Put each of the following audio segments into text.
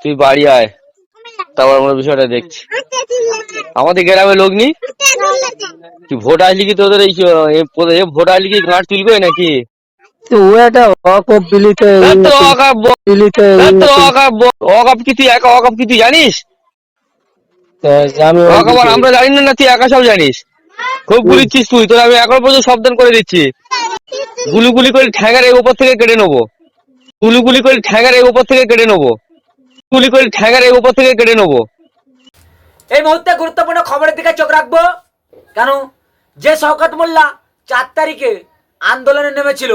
তুই বাড়ি আয়। তারপর আমরা বিষয়টা দেখছি। আমাদের গ্রামে লোক নি কি ভোট আসলি কি তোদের এই ভোট আসলি কি গাঁট তুলবে নাকি? তুই তুই জানিস? আমরা জানি না তুই একা সব জানিস। খুব গুলিচ্ছিস তুই তোর আমি এখন পর্যন্ত সাবধান করে দিচ্ছি। গুলি গুলি করে ঠ্যাঙার এই উপর থেকে কেটে নেব। গুলি গুলি করে ঠ্যাঙার এই উপর থেকে কেটে নেব। গুলি করে ঠ্যাঙার এই উপর থেকে কেটে নেব। এই মুহূর্তে গুরুত্বপূর্ণ খবরের দিকে চোখ রাখব। কেন? যে শওকত মোল্লা চার তারিখে আন্দোলনে নেমেছিল,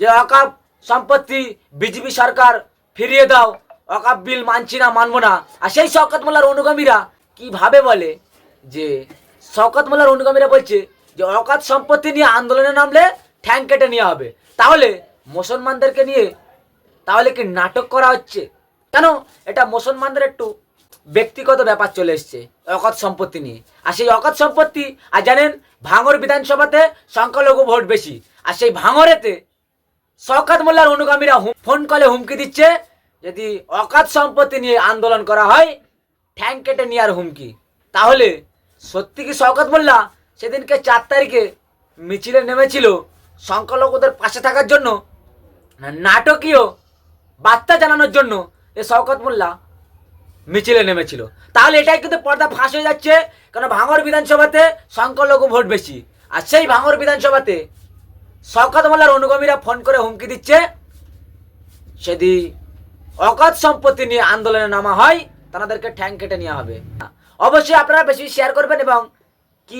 যে অকাপ সম্পত্তি বিজেপি সরকার ফিরিয়ে দাও, অকাপ বিল মানছি না, মানবো না। আর সেই শওকত মোল্লার অনুগামীরা কীভাবে বলে যে, শওকত মোল্লার অনুগামীরা বলছে যে অকাত সম্পত্তি নিয়ে আন্দোলনে নামলে ঠ্যাং কেটে নেওয়া হবে। তাহলে মুসলমানদেরকে নিয়ে তাহলে কি নাটক করা হচ্ছে? কেন? এটা মুসলমানদের একটু ব্যক্তিগত ব্যাপার চলে এসছে অকথ সম্পত্তি নিয়ে। আর সেই অকথ সম্পত্তি, আর জানেন ভাঙর বিধানসভাতে সংখ্যালঘু ভোট বেশি। আর সেই ভাঙরেতে শওকাত মোল্লার অনুগামীরা ফোন কলে হুমকি দিচ্ছে, যদি অকাত সম্পত্তি নিয়ে আন্দোলন করা হয়, ঠ্যাং কেটে নেওয়ার হুমকি। তাহলে সত্যি কি শওকাত মোল্লা সেদিনকে চার তারিখে মিছিলে নেমেছিল সংখ্যালঘুদের পাশে থাকার জন্য নাটকীয় বার্তা জানানোর জন্য এ শওকত মোল্লা মিছিলে নেমেছিল। তাহলে এটাই কিন্তু পর্দা ফাঁস হয়ে যাচ্ছে কারণ ভাঙর বিধানসভাতে সংখ্যালঘু ভোট বেশি। আর সেই ভাঙর বিধানসভাতে শওকত মোল্লার অনুগামীরা ফোন করে হুমকি দিচ্ছে। সেদি অকাত সম্পত্তি নিয়ে আন্দোলনে নামা হয় তাদেরকে ঠ্যাং কেটে নেওয়া হবে। অবশ্যই আপনারা বেশি শেয়ার করবেন এবং কি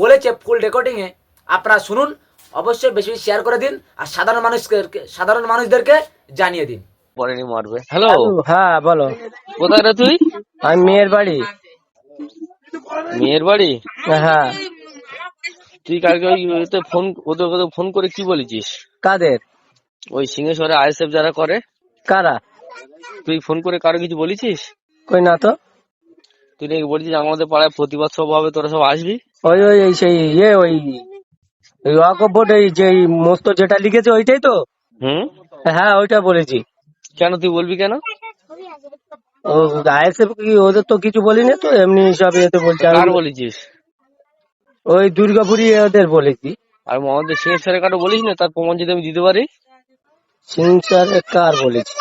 বলেছে ফুল রেকর্ডিংয়ে আপনারা শুনুন। অবশ্যই বেশি বেশি শেয়ার করে দিন, আর সাধারণ মানুষকে সাধারণ মানুষদেরকে জানিয়ে দিন। পরেনি মারবে। হ্যালো হ্যাঁ বলো। কোথায় রে তুই? আমি মেয়ের বাড়ি। মেয়ের বাড়ি? হ্যাঁ তুই কালকে ওই ফোন ওদের ওদের ফোন করে কি বলেছিস? কাদের? ওই সিংহেশ্বরে আইএসএফ যারা করে। কারা? তুই ফোন করে কারও কিছু বলেছিস? কই না তো। তুই নাকি বলছিস আমাদের পাড়ায় প্রতিবাদ সভা হবে তোরা সব আসবি? ওই ওই এই সেই ইয়ে ওই ওই অকপ বোর্ড এই যে মস্ত যেটা লিখেছে ওইটাই তো? হুম? হ্যাঁ ওইটা বলেছি। কেন তুই বলবি কেন? ও আইএসএফ কি ওদের তো কিছু বলিনি তো এমনি সব এতে বলছে। কার বলেছিস? ওই দুর্গাপুরি ওদের বলেছি। আর আমাদের সিংহেশ্বরে কারও বলিস না? তার প্রমাণ যদি আমি দিতে পারি? সিংসারে কার বলেছি?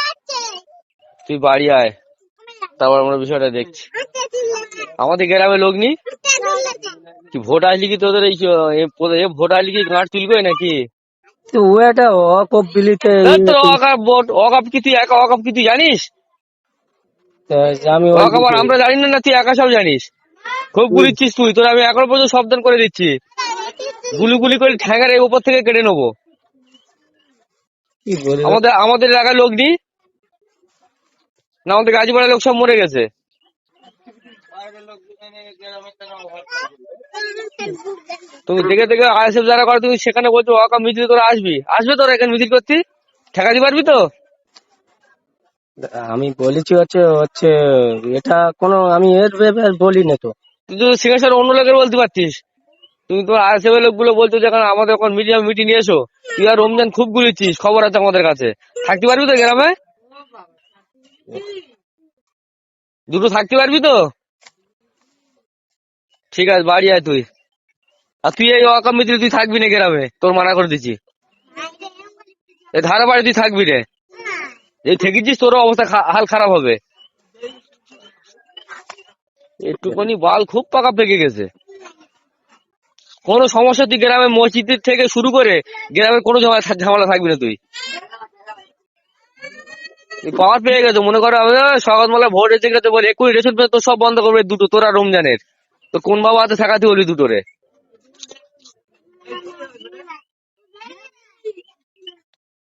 তুই বাড়ি আয়। তারপর আমরা বিষয়টা দেখছি। আমাদের গ্রামে লোক নি কি ভোট আসলি কি তোদের এই এ ভোট আসলি কি গাঁট তুলবে নাকি? তো অকপ বিলিতে ধ্যাৎ অকাপ ভোট অকাপ কি তুই একা অকাপ কি তুই জানিস? আমি অকাপ আমরা জানি না না তুই একা সব জানিস। খুব গুলিচ্ছিস তুই তোর আমি এখন পর্যন্ত সাবধান করে দিচ্ছি। গুলি গুলি করে ঠ্যাঙার এই উপর থেকে কেটে নেব। আমাদের আমাদের এলাকার লোক নি না আমাদের গাজীপাড়ার লোক সব মরে গেছে। তুমি দেখে দেখে আইএসএফ যারা করে তুমি সেখানে বলছো অকা মিছিল তোরা আসবি। আসবে তোরা এখানে মিছিল করতে? ঠেকাতে পারবি তো? আমি বলেছি হচ্ছে হচ্ছে এটা কোনো আমি এর ব্যাপারে বলি না তো। তুই তো সিংহেশ্বর অন্য লোকের বলতে পারছিস তুমি তো আইএসএফ এর লোকগুলো বলছো যে এখন আমাদের এখন মিডিয়াম মিটিং নিয়ে এসো। তুই আর রমজান খুব গুলিছিস খবর আছে আমাদের কাছে। থাকতে পারবি তো গ্রামে? দুটো থাকতে পারবি তো? ঠিক আছে, বাড়ি আয় তুই। আর তুই এই অকাম মিত্র তুই থাকবি না গ্রামে, তোর মানা করে দিচ্ছি। এই ধারা বাড়ি তুই থাকবি রে। এই থেকেছিস তোর অবস্থা হাল খারাপ হবে। একটুখানি বাল খুব পাকা পেকে গেছে। কোনো সমস্যা তুই গ্রামে মসজিদের থেকে শুরু করে গ্রামের কোনো ঝামেলা থাকবি না তুই। পাওয়ার পেয়ে গেছে, মনে করো সকালবেলা ভোট এসে গেছে বলে এক্ষুনি রেশন পেয়ে তো সব বন্ধ করবে দুটো, তোরা রমজানের। তো কোন বাবা হাতে ঠেকাতে বলি দুটোরে?